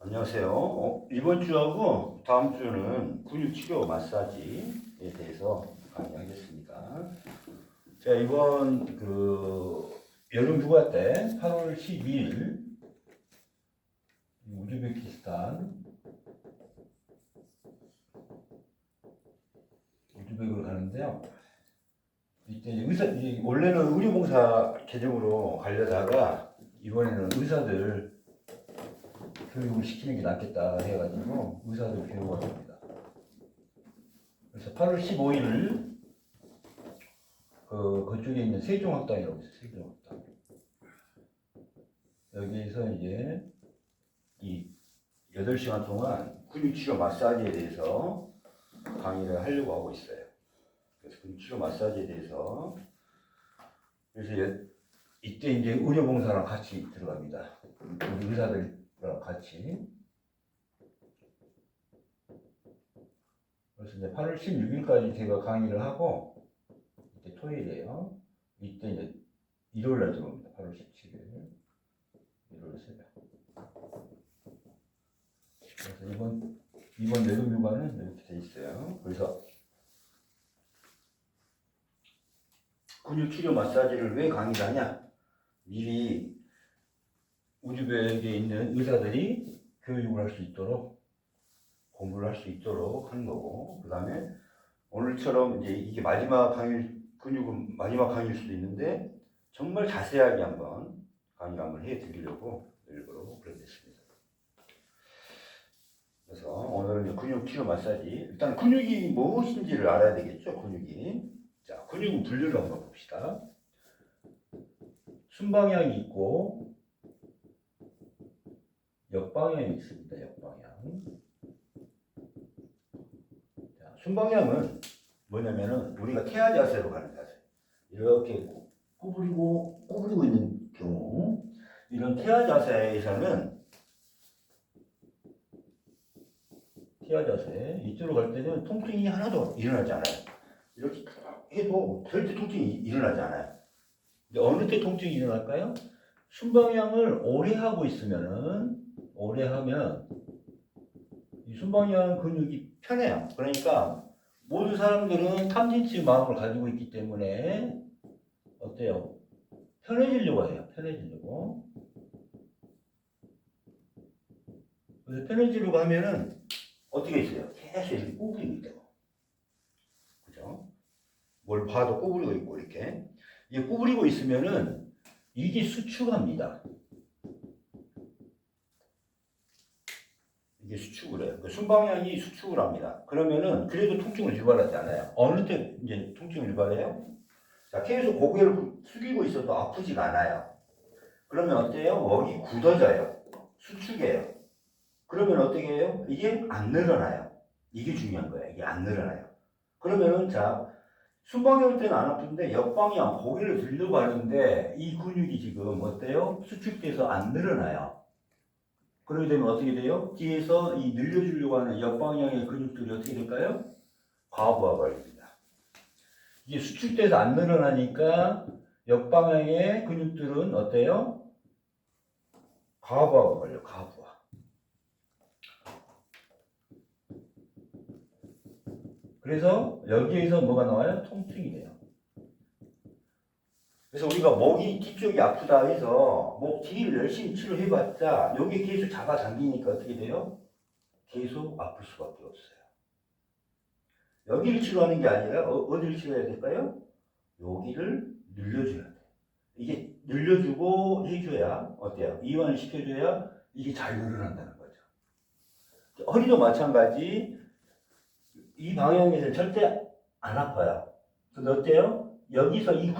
안녕하세요. 어, 이번 주하고 다음 주는 근육 치료 마사지에 대해서 강의하겠습니다. 자, 이번 그 여름 휴가 때 8월 12일 우즈베키스탄 우즈벡으로 가는데요. 이때 의사 원래는 의료봉사 계정으로 가려다가 이번에는 의사들 교육을 시키는 게 낫겠다 해가지고 의사들 교육을 합니다. 그래서 8월 15일을 그 그쪽에 있는 세종학당이라고 있어요. 세종학당. 여기에서 이제 이 8시간 동안 근육치료 마사지에 대해서 강의를 하려고 하고 있어요. 그래서 근육치료 마사지에 대해서 그래서 예- 이때 이제 의료봉사랑 같이 들어갑니다. 우리 의사들 랑 같이 그래서 이제 8월 16일까지 제가 강의를 하고 이때 토요일이에요. 이때 이제 일요일 날 들어옵니다. 8월 17일 일요일 새벽. 그래서 이번 이번 내동 휴가는 이렇게 돼 있어요. 그래서 근육 치료 마사지를 왜 강의를 하냐? 미리 우즈벡에 있는 의사들이 교육을 할 수 있도록 공부를 할 수 있도록 하는 거고 그 다음에 오늘처럼 이제 이게 마지막 강의 근육은 마지막 강의일 수도 있는데 정말 자세하게 한번 강의 한번 해드리려고 일부러 그렇게 됐습니다. 그래서 오늘은 근육 치료 마사지. 일단 근육이 무엇인지를 알아야 되겠죠 근육이. 자 근육은 분류를 한번 봅시다. 순방향이 있고 역방향이 있습니다. 역방향. 자, 순방향은 뭐냐면은 우리가 태아 자세로 가는 자세. 이렇게 구- 구부리고 구부리고 있는 경우 이런 태아 자세에서는 태아 자세 이쪽으로 갈 때는 통증이 하나도 일어나지 않아요. 이렇게 해도 절대 통증이 일어나지 않아요. 근데 어느 때 통증이 일어날까요? 순방향을 오래 하고 있으면은 오래 하면 이 순방향 근육이 편해요. 그러니까 모든 사람들은 탐진치 마음을 가지고 있기 때문에 어때요? 편해지려고 해요. 편해지려고. 그래서 편해지려고 하면은 어떻게 있어요? 계속 이렇게 구부리고 있다고. 그죠? 뭘 봐도 구부리고 있고 이렇게. 이게 구부리고 있으면은 이게 수축합니다. 이게 수축을 해요. 그 순방향이 수축을 합니다. 그러면은 그래도 통증을 유발하지 않아요. 어느 때 이제 통증을 유발해요? 자, 계속 고개를 숙이고 있어도 아프지가 않아요. 그러면 어때요? 웍이 굳어져요. 수축해요. 그러면 어떻게 해요? 이게 안 늘어나요. 이게 중요한 거예요. 이게 안 늘어나요. 그러면은 자, 순방향 때는 안 아픈데 역방향 고개를 들려고 하는데 이 근육이 지금 어때요? 수축돼서 안 늘어나요. 그러게 되면 어떻게 돼요? 뒤에서 이 늘려주려고 하는 역방향의 근육들이 어떻게 될까요? 과부하 걸립니다. 이게 수축돼서 안 늘어나니까 역방향의 근육들은 어때요? 과부하가 걸려, 과부하. 그래서 여기에서 뭐가 나와요? 통증이 돼요. 그래서 우리가 목이 뒤쪽이 아프다 해서 목 뒤를 열심히 치료해봤자 여기 계속 잡아당기니까 어떻게 돼요? 계속 아플 수밖에 없어요. 여기를 치료하는 게 아니라 어, 어디를 치료해야 될까요? 여기를 늘려줘야 돼. 이게 늘려주고 해줘야 어때요? 이완을 시켜줘야 이게 잘 늘어난다는 거죠. 허리도 마찬가지. 이 방향에서 절대 안 아파요. 근데 어때요? 여기서 이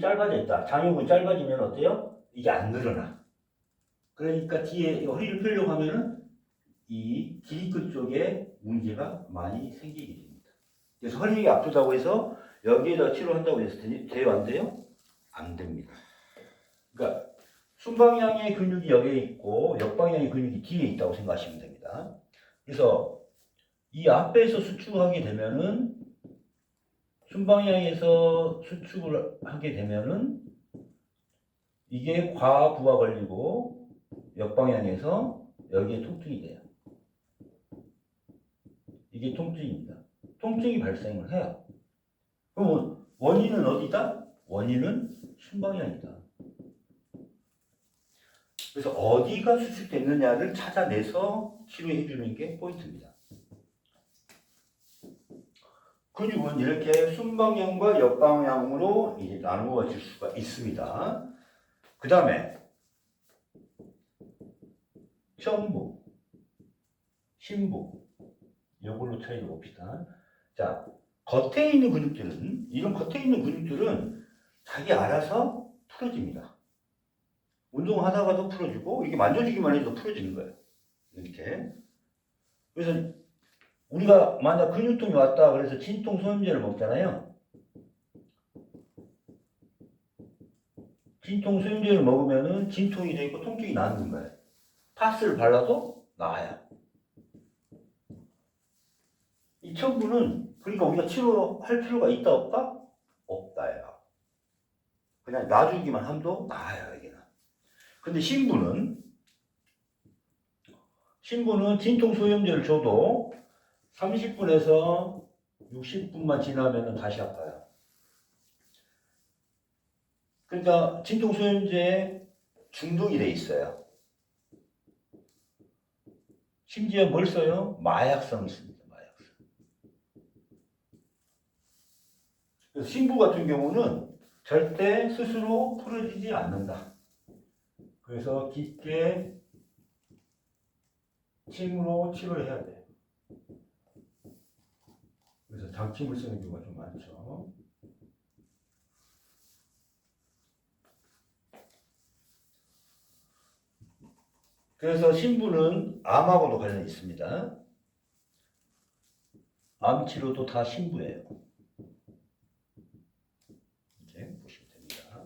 짧아져 있다. 장요근이 짧아지면 어때요? 이게 안 늘어나. 그러니까 뒤에 허리를 펴려고 하면은 이 기립근 쪽에 문제가 많이 생기게 됩니다. 그래서 허리가 아프다고 해서 여기에다 치료한다고 해서 되- 돼요? 안 돼요? 안 됩니다. 그러니까 순방향의 근육이 여기에 있고 역방향의 근육이 뒤에 있다고 생각하시면 됩니다. 그래서 이 앞에서 수축하게 되면은 순방향에서 수축을 하게 되면은 이게 과부하 걸리고 역방향에서 여기에 통증이 돼요. 이게 통증입니다. 통증이 발생을 해요. 그럼 원인은 어디다? 원인은 순방향이다. 그래서 어디가 수축됐느냐를 찾아내서 치료해 주는 게 포인트입니다. 근육은 이렇게 순방향과 역방향으로 나누어질 수가 있습니다. 그 다음에 천부, 신부 이걸로 차이를 봅시다. 자, 겉에 있는 근육들은 이런 겉에 있는 근육들은 자기 알아서 풀어집니다. 운동하다가도 풀어지고 이렇게 만져주기만 해도 풀어지는 거예요. 이렇게. 그래서 우리가 만약 근육통이 왔다 그래서 진통 소염제를 먹잖아요. 진통 소염제를 먹으면은 진통이 되고 통증이 나는 거예요. 파스를 발라도 나아요. 이 천부는 그러니까 우리가 치료할 필요가 있다 없다? 없다예요. 그냥 놔주기만 함도 나아요 여기는. 근데 신부는 신부는 진통 소염제를 줘도 30분에서 60분만 지나면 다시 아파요. 그러니까 진통 소염제에 중독이 돼 있어요. 심지어 뭘 써요? 마약성을 씁니다. 마약성. 그래서 신부 같은 경우는 절대 스스로 풀어지지 않는다. 그래서 깊게 침으로 치료를 해야 돼요. 그래서 장침을 쓰는 경우가 좀 많죠. 그래서 신부는 암하고도 관련이 있습니다. 암 치료도 다 신부예요. 이렇게 보시면 됩니다.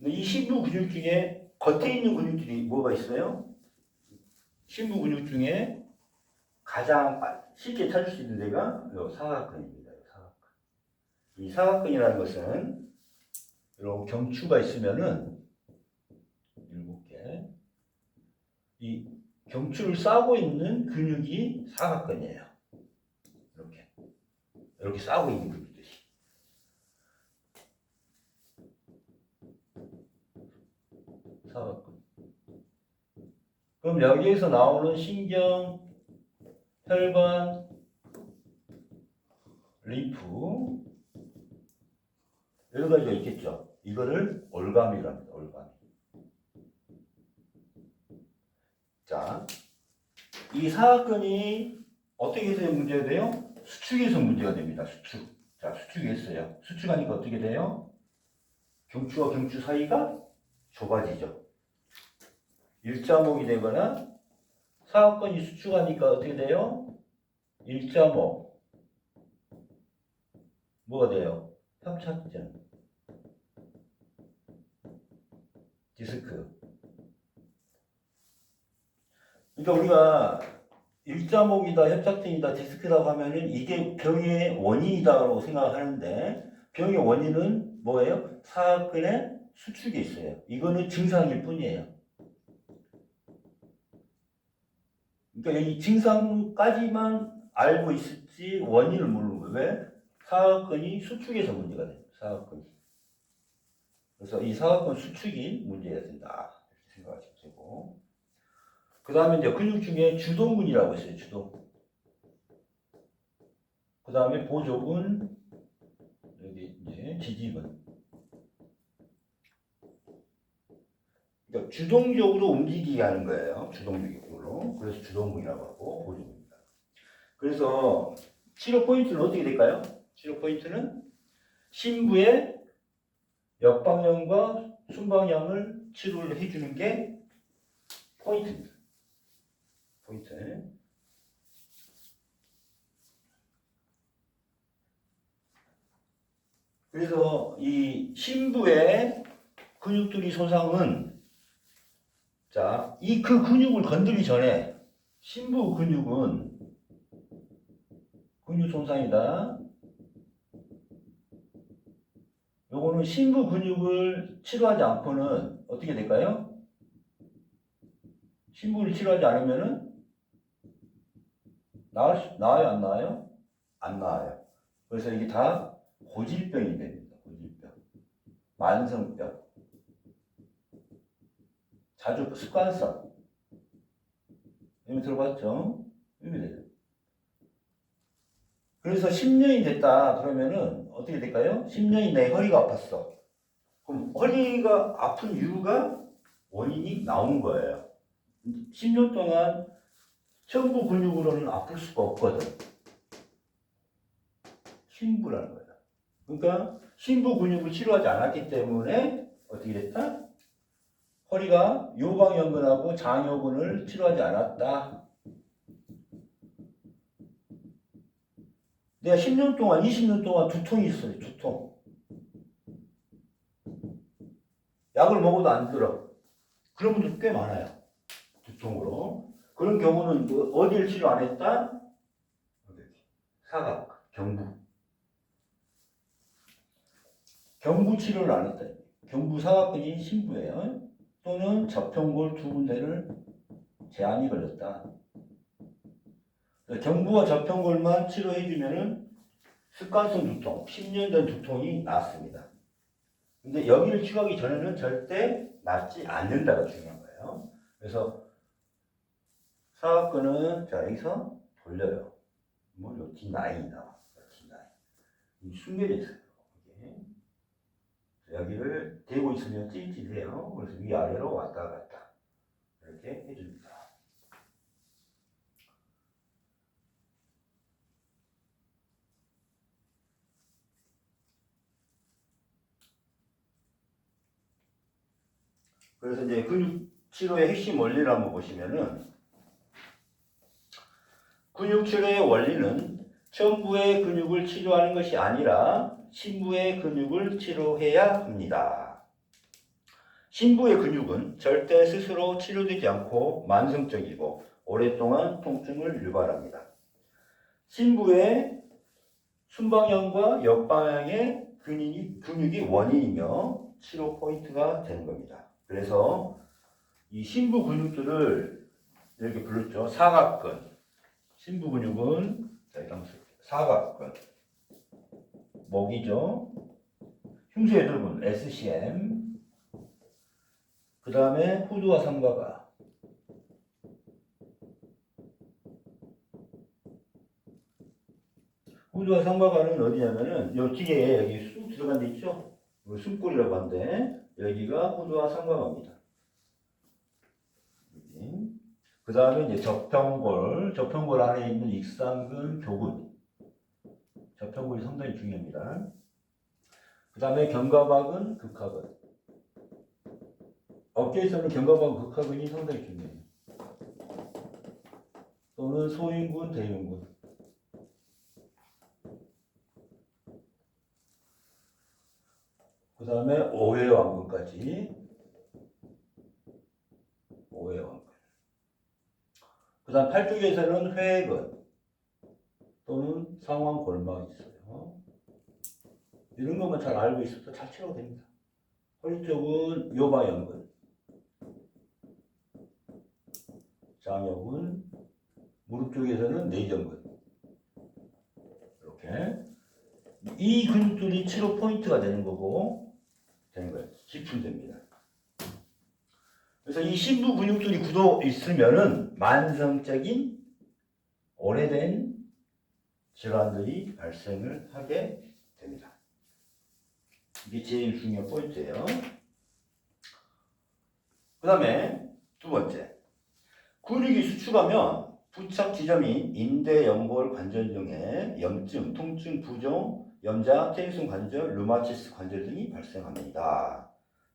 이 신부 근육 중에 겉에 있는 근육들이 뭐가 있어요? 신부 근육 중에 가장 빠- 쉽게 찾을 수 있는 데가 이 사각근입니다. 이 사각근. 이 사각근이라는 것은 이런 경추가 있으면은 일곱 개. 이 경추를 싸고 있는 근육이 사각근이에요. 이렇게 이렇게 싸고 있는 근육들이. 사각근. 그럼 여기에서 나오는 신경, 혈관, 림프 여러 가지가 있겠죠. 이거를 올가미라고 합니다. 올가미. 자, 이 사각근이 어떻게 해서 문제가 돼요? 수축에서 문제가 됩니다. 수축. 자, 수축했어요. 수축하니까 어떻게 돼요? 경추와 경추 사이가 좁아지죠. 일자목이 되거나 사각근이 수축하니까 어떻게 돼요? 일자목. 뭐가 돼요? 협착증. 디스크. 그러니까 우리가 일자목이다, 협착증이다, 디스크라고 하면은 이게 병의 원인이다라고 생각하는데 병의 원인은 뭐예요? 사각근의 수축에 있어요. 이거는 증상일 뿐이에요. 그러니까 이 증상까지만 알고 있을지 원인을 모르는 거예요. 왜? 사각근이 수축에서 문제가 돼요. 사각근이. 그래서 이 사각근 수축이 문제가 된다. 이렇게 생각하시면 되고. 그 다음에 이제 근육 중에 주동근이라고 있어요. 주동. 그 다음에 보조근, 여기 이제 지지근. 그러니까 주동적으로 움직이게 하는 거예요. 주동적으로. 그래서 주동근이라고 하고 보조근입니다. 그래서 치료 포인트는 어떻게 될까요? 치료 포인트는 신부의 역방향과 순방향을 치료를 해주는 게 포인트입니다. 포인트. 그래서 이 신부의 근육들이 손상은 자, 이 그 근육을 건드리기 전에 신부 근육은 근육 손상이다. 요거는 신부 근육을 치료하지 않고는 어떻게 될까요? 신부를 치료하지 않으면은 나을 수, 나아요 안 나아요? 안 나아요. 그래서 이게 다 고질병이 됩니다. 고질병, 만성병, 자주 습관성. 이미 들어봤죠? 이미 돼요. 그래서 10년이 됐다 그러면은 어떻게 될까요? 10년이 내 허리가 아팠어. 그럼 허리가 아픈 이유가 원인이 나온 거예요. 10년 동안 천부 근육으로는 아플 수가 없거든. 신부라는 거야. 그러니까 신부 근육을 치료하지 않았기 때문에 어떻게 됐다? 허리가 요방연근하고 장요근을 치료하지 않았다. 내가 10년 동안, 20년 동안 두통이 있어요, 두통. 약을 먹어도 안 들어. 그런 분들 꽤 많아요. 두통으로. 그런 경우는 그 어디를 치료 안 했다? 사각, 경부. 경부 치료를 안 했다. 경부 사각근이 신부예요. 또는 접평골 두 군데를 제한이 걸렸다. 경부와 접평골만 치료해주면은 습관성 두통, 10년 된 두통이 낫습니다. 근데 여기를 치료하기 전에는 절대 낫지 않는다가 중요한 거예요. 그래서 사각근은 자 여기서 돌려요. 뭐 여기 D9이 나와. D9. 이 숨겨져 있어요. 이게. 여기를 대고 있으면 찌릿찌릿해요. 그래서 위아래로 왔다 갔다 이렇게 해줍니다. 그래서 이제 근육 치료의 핵심 원리를 한번 보시면은 근육 치료의 원리는 천부의 근육을 치료하는 것이 아니라 신부의 근육을 치료해야 합니다. 신부의 근육은 절대 스스로 치료되지 않고 만성적이고 오랫동안 통증을 유발합니다. 신부의 순방향과 역방향의 근육이, 근육이 원인이며 치료 포인트가 되는 겁니다. 그래서 이 신부 근육들을 이렇게 불렀죠. 사각근. 신부 근육은 자. 사각근. 목이죠. 흉쇄 들분 SCM. 그 다음에 후두와 삼가가. 후두와 삼가가는 어디냐면은 요 뒤에 여기 쑥 들어간 데 있죠. 숨골이라고 하는데 여기가 호두와 상관합니다. 그 다음에 이제 접평골, 접평골 안에 있는 익상근, 교근. 접평골이 상당히 중요합니다. 그 다음에 견갑학은 극하근. 어깨에서는 견갑학 극하근이 상당히 중요해요. 또는 소인근, 대인근. 그 다음에 오해왕근까지. 오해왕근 그 다음 팔 쪽에서는 회근 또는 상완골막이 있어요. 이런 것만 잘 알고 있어도 잘 치료가 됩니다. 허리 쪽은 요바연근. 장여근 무릎 쪽에서는 내전근. 이렇게 이 근육들이 치료 포인트가 되는 거고 집중됩니다. 그래서 이 신부 근육들이 굳어 있으면은 만성적인 오래된 질환들이 발생을 하게 됩니다. 이게 제일 중요한 포인트예요. 그 다음에 두 번째. 근육이 수축하면 부착 지점인 인대, 연골, 관절 등의 염증, 통증, 부종, 염자, 테니슨 관절, 류마티스 관절 등이 발생합니다.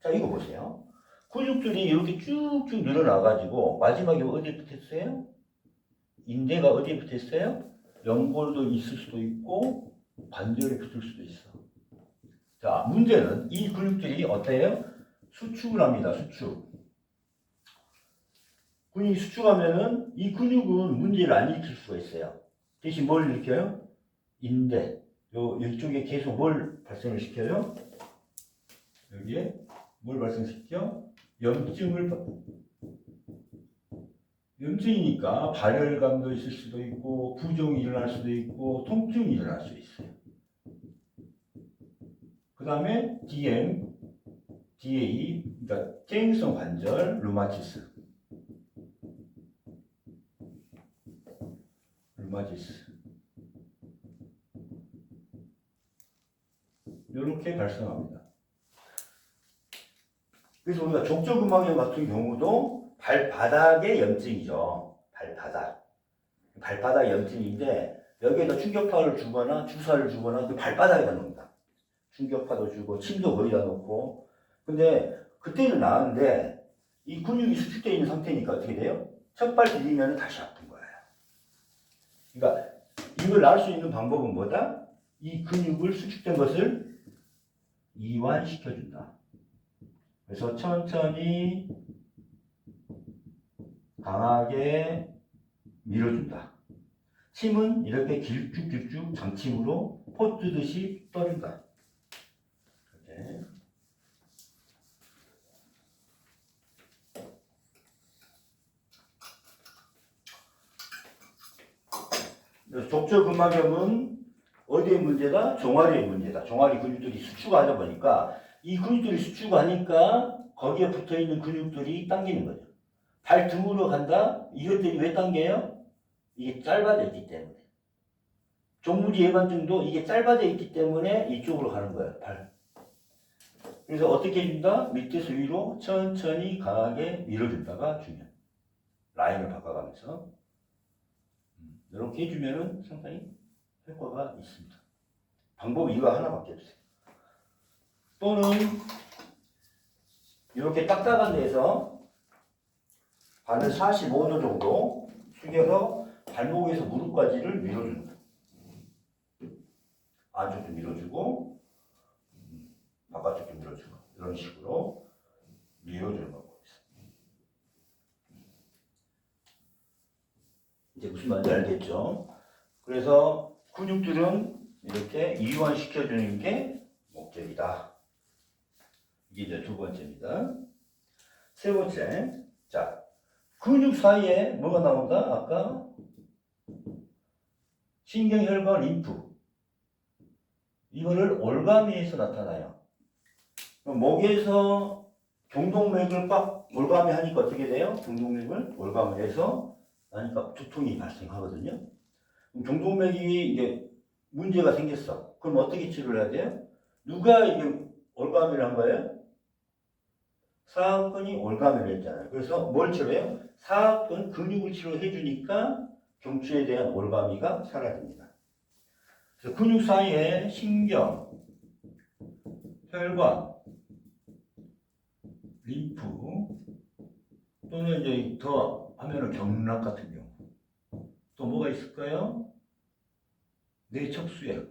자, 이거 보세요. 근육들이 이렇게 쭉쭉 늘어나가지고 마지막에 어디에 붙었어요? 인대가 어디에 붙었어요? 연골도 있을 수도 있고 관절에 붙을 수도 있어. 자, 문제는 이 근육들이 어때요? 수축을 합니다. 수축. 근육이 수축하면은 이 근육은 문제를 안 일으킬 수가 있어요. 대신 뭘 일으켜요? 인대. 요 이쪽에 계속 뭘 발생을 시켜요? 여기에 뭘 발생시켜? 염증을 발- 염증이니까 발열감도 있을 수도 있고 부종이 일어날 수도 있고 통증이 일어날 수 있어요. 그 다음에 DM, DA, 그러니까 쟁성 관절 루마티스. 루마티스. 이렇게 발생합니다. 그래서 우리가 족저근막염 같은 경우도 발바닥의 염증이죠. 발바닥. 발바닥 염증인데 여기에다 충격파를 주거나 주사를 주거나 그 발바닥에다 놓습니다. 충격파도 주고 침도 거기다 놓고 근데 그때는 나은데 이 근육이 수축되어 있는 상태니까 어떻게 돼요? 첫발 디디면 다시 아픈 거예요. 그러니까 이걸 나을 수 있는 방법은 뭐다? 이 근육을 수축된 것을 이완시켜준다. 그래서 천천히 강하게 밀어준다. 침은 이렇게 길쭉길쭉 장침으로 포 뜨듯이 떠준다. 이렇게. 족저근막염은 어디의 문제다? 종아리의 문제다. 종아리 근육들이 수축하다 보니까 이 근육들이 수축하니까 거기에 붙어 있는 근육들이 당기는 거죠. 발 등으로 간다? 이것들이 왜 당겨요? 이게 짧아져 있기 때문에. 종무리 예반증도 이게 짧아져 있기 때문에 이쪽으로 가는 거예요. 발. 그래서 어떻게 해준다? 밑에서 위로 천천히 강하게 밀어준다가 중요해요. 라인을 바꿔가면서. 음, 이렇게 해주면은 상당히 효과가 있습니다. 방법이 이거 하나밖에 없어요. 또는 이렇게 딱딱한 데서 발을 45도 정도 숙여서 발목에서 무릎까지를 거예요. 안쪽도 밀어주고 음, 바깥쪽도 밀어주고 이런 식으로 밀어주는 있어요. 이제 무슨 말인지 알겠죠? 그래서 근육들은 이렇게 이완시켜주는 게 목적이다. 이제 두 번째입니다. 세 번째, 자, 근육 사이에 뭐가 나온다? 아까 신경혈관 림프. 이거를 올가미에서 나타나요. 그럼 목에서 경동맥을 꽉 올가미 하니까 어떻게 돼요? 경동맥을 올가미 해서 하니까 두통이 발생하거든요. 경동맥이 이제 문제가 생겼어. 그럼 어떻게 치료를 해야 돼요? 누가 이게 한 거예요? 사악근이 올가미를 했잖아요. 그래서 뭘 치료해요? 사악근 근육을 치료해 주니까 경추에 대한 올가미가 사라집니다. 그래서 근육 사이에 신경, 혈관, 림프 또는 이제 더 하면은 경락 같은 경우 또 뭐가 있을까요? 뇌척수액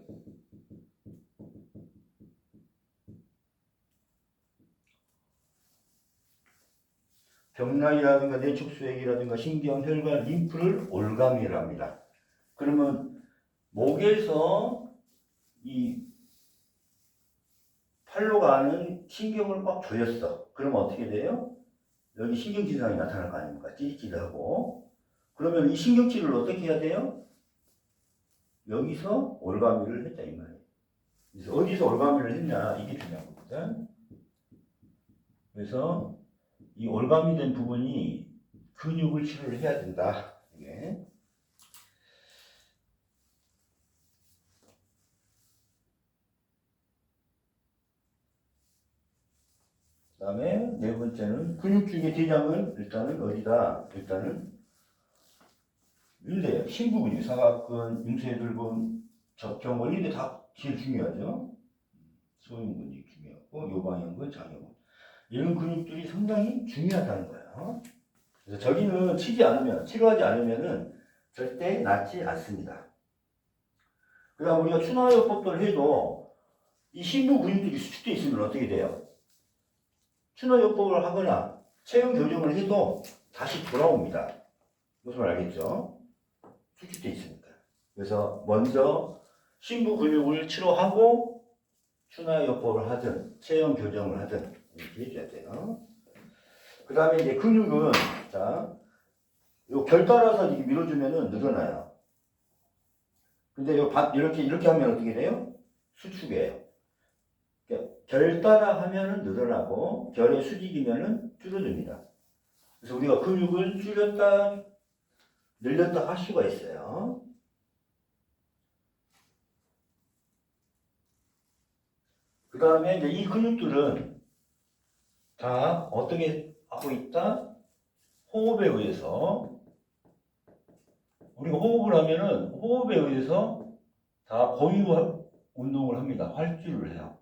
경락이라든가 뇌척수액이라든가 신경, 혈관, 림프를 올가미를 합니다. 그러면 목에서 이 팔로 가는 신경을 꽉 조였어. 그러면 어떻게 돼요? 여기 신경 증상이 나타날 거 아닙니까? 찌릿찌릿 하고. 그러면 이 신경치료를 어떻게 해야 돼요? 여기서 올가미를 했다 이 말이에요. 그래서 어디서 올가미를 했냐 이게 중요한 겁니다. 그래서 이 올가미 된 부분이 근육을 치료를 해야 된다. 이게. 그 다음에 네 번째는 근육 중의 대장은 일단은 어디다? 일단은 인대, 신부근육, 사각근, 융쇄들근, 적경근 이게 다 제일 중요하죠. 소형근이 중요하고 요방형근, 장형근 이런 근육들이 상당히 중요하다는 거예요. 그래서 저기는 치지 않으면 치료하지 않으면은 절대 낫지 않습니다. 그 다음 우리가 추나요법을 해도 이 신부 근육들이 수축돼 있으면 어떻게 돼요? 추나요법을 하거나 체형 교정을 해도 다시 돌아옵니다. 무슨 말 알겠죠? 수축돼 있으니까. 그래서 먼저 신부 근육을 치료하고 추나요법을 하든 체형 교정을 하든 이렇게 해줘야 돼요. 그 다음에 이제 근육은 자 요결 따라서 이렇게 밀어주면은 늘어나요. 근데 요 반- 이렇게 이렇게 하면 어떻게 돼요? 수축이에요. 그러니까 결 따라 하면은 늘어나고 결의 수직이면은 줄어듭니다. 그래서 우리가 근육을 줄였다 늘렸다 할 수가 있어요. 그 다음에 이제 이 근육들은 다 어떻게 하고 있다? 호흡에 의해서 우리가 호흡을 하면은 호흡에 의해서 다 고유 운동을 합니다. 활주를 해요.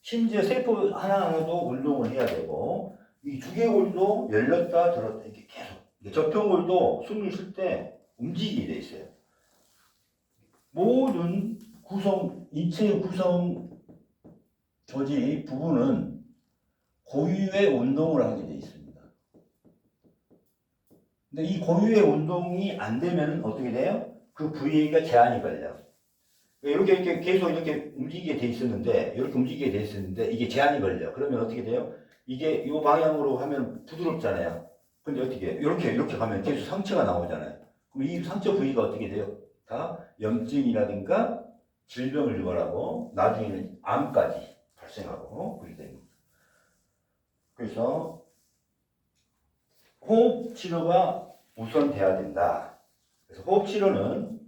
심지어 세포 하나하나도 운동을 해야 되고 이 두개골도 열렸다 들었다 이렇게 계속 이게 접평골도 숨을 쉴 때 움직이게 돼 있어요. 모든 구성 인체의 구성 조직 부분은 고유의 운동을 하게 돼 있습니다. 근데 이 고유의 운동이 안 되면 어떻게 돼요? 그 부위가 제한이 걸려요. 이렇게 이렇게 계속 이렇게 움직이게 돼 있었는데 이렇게 움직이게 돼 있었는데 이게 제한이 걸려. 그러면 어떻게 돼요? 이게 이 방향으로 하면 부드럽잖아요. 근데 어떻게? 이렇게 이렇게 가면 계속 상처가 나오잖아요. 그럼 이 상처 부위가 어떻게 돼요? 다 염증이라든가 질병을 유발하고 나중에는 암까지 발생하고 그렇게 됩니다. 그래서 호흡 치료가 우선 돼야 된다. 그래서 호흡 치료는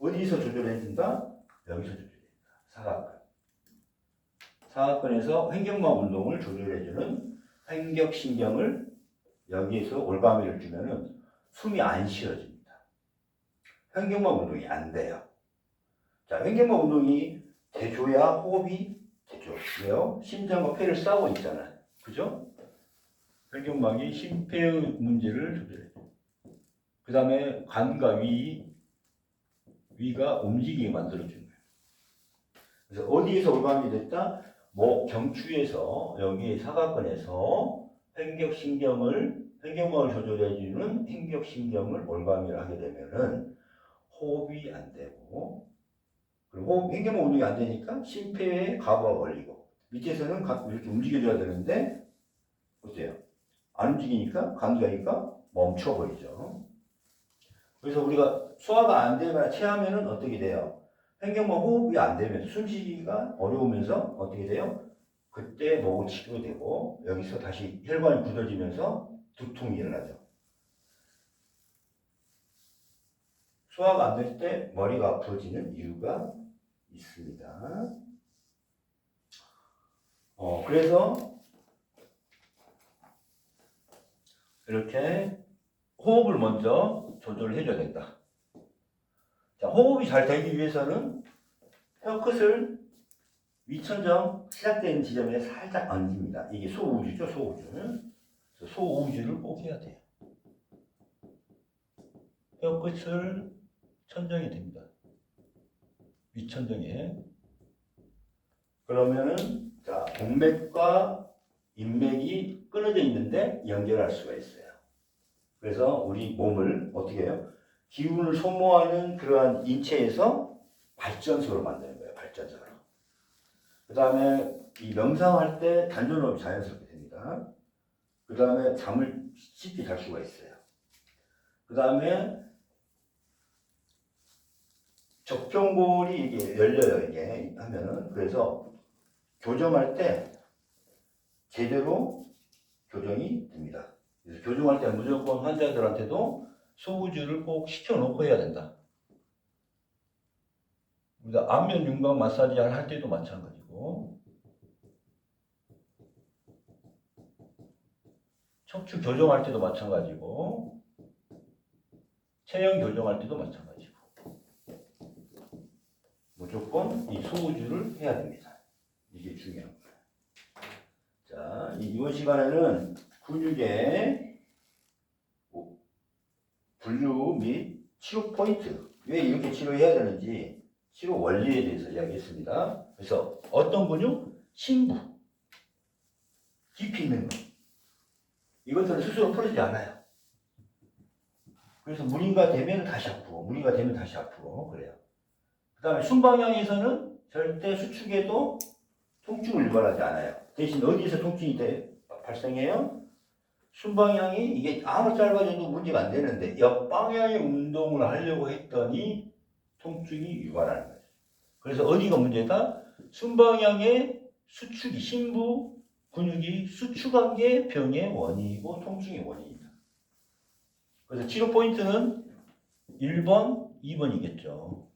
어디서 조절해야 된다? 여기서 조절해야 된다. 사각근. 사각근에서 횡격막 운동을 조절해주는 횡격신경을 여기에서 올가미를 주면은 숨이 안 쉬어집니다. 횡격막 운동이 안 돼요. 자, 횡격막 운동이 돼줘야 호흡이 되죠. 왜요? 심장과 폐를 싸고 있잖아요. 그죠? 횡격막이 심폐의 문제를 조절해요. 그 다음에 간과 위, 위가 움직이게 만들어주는 거예요. 그래서 어디에서 올가미 됐다? 목 경추에서 여기 사각근에서 횡격신경을 횡격막을 조절해주는 횡격신경을 올가미를 하게 되면은 호흡이 안 되고 그리고 호흡 횡격막 운동이 안 되니까 심폐에 가부가 걸리고 밑에서는 가- 이렇게 움직여줘야 되는데 어때요? 안 움직이니까 감기가 멈춰 버리죠. 그래서 우리가 소화가 안 되거나 체하면은 어떻게 돼요? 횡격막 호흡이 안 되면 숨쉬기가 어려우면서 어떻게 돼요? 그때 목을 치료되고 여기서 다시 혈관이 굳어지면서 두통이 일어나죠. 소화가 안 될 때 머리가 아파지는 이유가 있습니다. 어, 그래서 이렇게 호흡을 먼저 조절을 해줘야 된다. 자, 호흡이 잘 되기 위해서는 혀끝을 위천정 시작되는 지점에 살짝 얹습니다. 이게 소우주죠, 소우주. 소우주를 꼭 해야 돼요. 혀끝을 천정이 됩니다. 위천정에. 그러면은 자 동맥과 인맥이 끊어져 있는데 연결할 수가 있어요. 그래서 우리 몸을 어떻게 해요? 기운을 소모하는 그러한 인체에서 발전소로 만드는 거예요. 발전소로. 그 다음에 이 명상할 때 단전호흡이 자연스럽게 됩니다. 그 다음에 잠을 쉽게 잘 수가 있어요. 그 다음에 적정골이 이게 열려요. 이게 하면은 그래서 교정할 때 제대로 교정이 됩니다. 그래서 교정할 때 무조건 환자들한테도 소우주를 꼭 시켜놓고 해야 된다. 우리가 안면 윤곽 마사지 할 때도 마찬가지고 척추 교정할 때도 마찬가지고 체형 교정할 때도 마찬가지고 무조건 이 소우주를 해야 됩니다. 이게 거예요. 자, 이- 이번 시간에는 근육의 분류 및 치료 포인트, 왜 이렇게 치료해야 되는지 치료 원리에 대해서 이야기했습니다. 그래서 어떤 근육? 심부, 깊이 있는 거. 이것들은 스스로 풀어지지 않아요. 그래서 무리가 되면 다시 아프고, 무리가 되면 다시 아프고, 그래요. 그 다음에 순방향에서는 절대 수축에도 통증을 유발하지 않아요. 대신 어디에서 통증이 돼- 발생해요? 순방향이 이게 아무리 짧아져도 문제가 안 되는데 옆방향의 운동을 하려고 했더니 통증이 유발하는 거예요. 그래서 어디가 문제다? 순방향의 수축이 심부 근육이 수축한 게 병의 원인이고 통증의 원인이다. 그래서 치료 포인트는 1번, 2번이겠죠.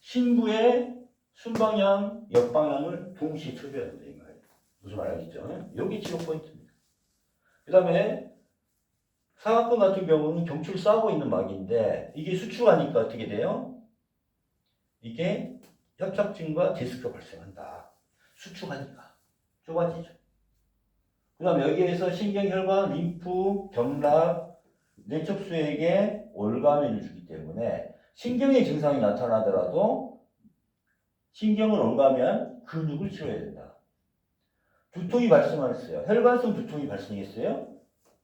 신부의 순방향, 옆방향을 동시에 쳐줘야 된다 이 말이에요. 무슨 말 알겠죠? 여기 치료 포인트입니다. 그 다음에 사각근 같은 경우는 경추를 싸고 있는 막인데 이게 수축하니까 어떻게 돼요? 이게 협착증과 디스크가 발생한다. 수축하니까 좁아지죠. 그 다음에 여기에서 신경혈관, 림프, 경락, 뇌척수에게 올가미를 주기 때문에 신경의 증상이 나타나더라도 신경을 올가면 근육을 치료해야 된다. 두통이 발생했어요. 혈관성 두통이 발생했어요.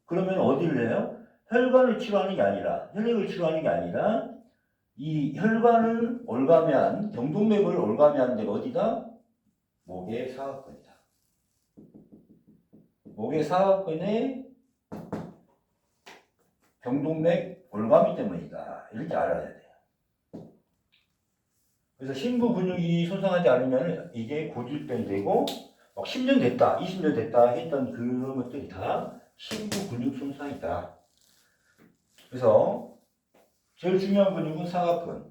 그러면 어디를 해요? 혈관을 치료하는 게 아니라 혈액을 치료하는 게 아니라 이 혈관을 올가면 경동맥을 올가면 데가 어디다? 목의 사각근이다. 목의 사각근에 경동맥 올가미 때문이다. 이렇게 알아야 돼요. 그래서 심부 근육이 손상하지 않으면 이게 고질병이 되고 막 10년 됐다, 20년 됐다 했던 그런 것들이 다 심부 근육 손상이다. 그래서 제일 중요한 근육은 사각근,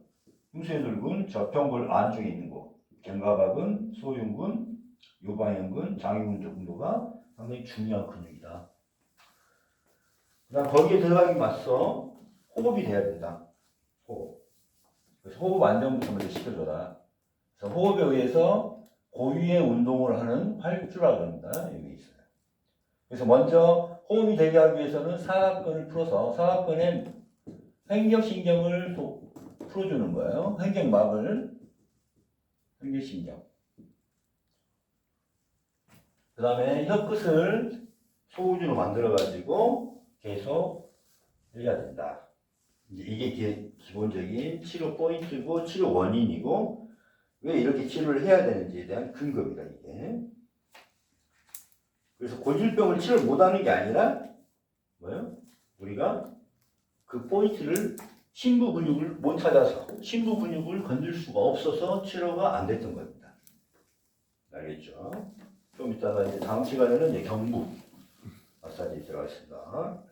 흉쇄들근, 저평골 안쪽에 있는 곳, 견갑압근, 소흉근, 요방형근, 장유근 정도가 상당히 중요한 근육이다. 그다음 거기에 들어가기 맞서 호흡이 돼야 된다. 호흡. 호흡 안정부터 먼저 시켜줘라. 그래서 호흡에 의해서 고유의 운동을 하는 활주라고 합니다. 여기 있어요. 그래서 먼저 호흡이 되게 하기 위해서는 사각근을 풀어서 사각근의 횡격신경을 도- 풀어주는 거예요. 횡격막을 횡격신경. 그 다음에 혀끝을 소우주로 만들어가지고 계속 해야 된다. 이게 기- 기본적인 치료 포인트고 치료 원인이고 왜 이렇게 치료를 해야 되는지에 대한 근거입니다. 이게. 그래서 고질병을 치료 못하는 게 아니라 뭐요? 우리가 그 포인트를 심부 근육을 못 찾아서 심부 근육을 건들 수가 없어서 치료가 안 됐던 겁니다. 알겠죠? 좀 이따가 이제 다음 시간에는 이제 경부 마사지 들어가겠습니다.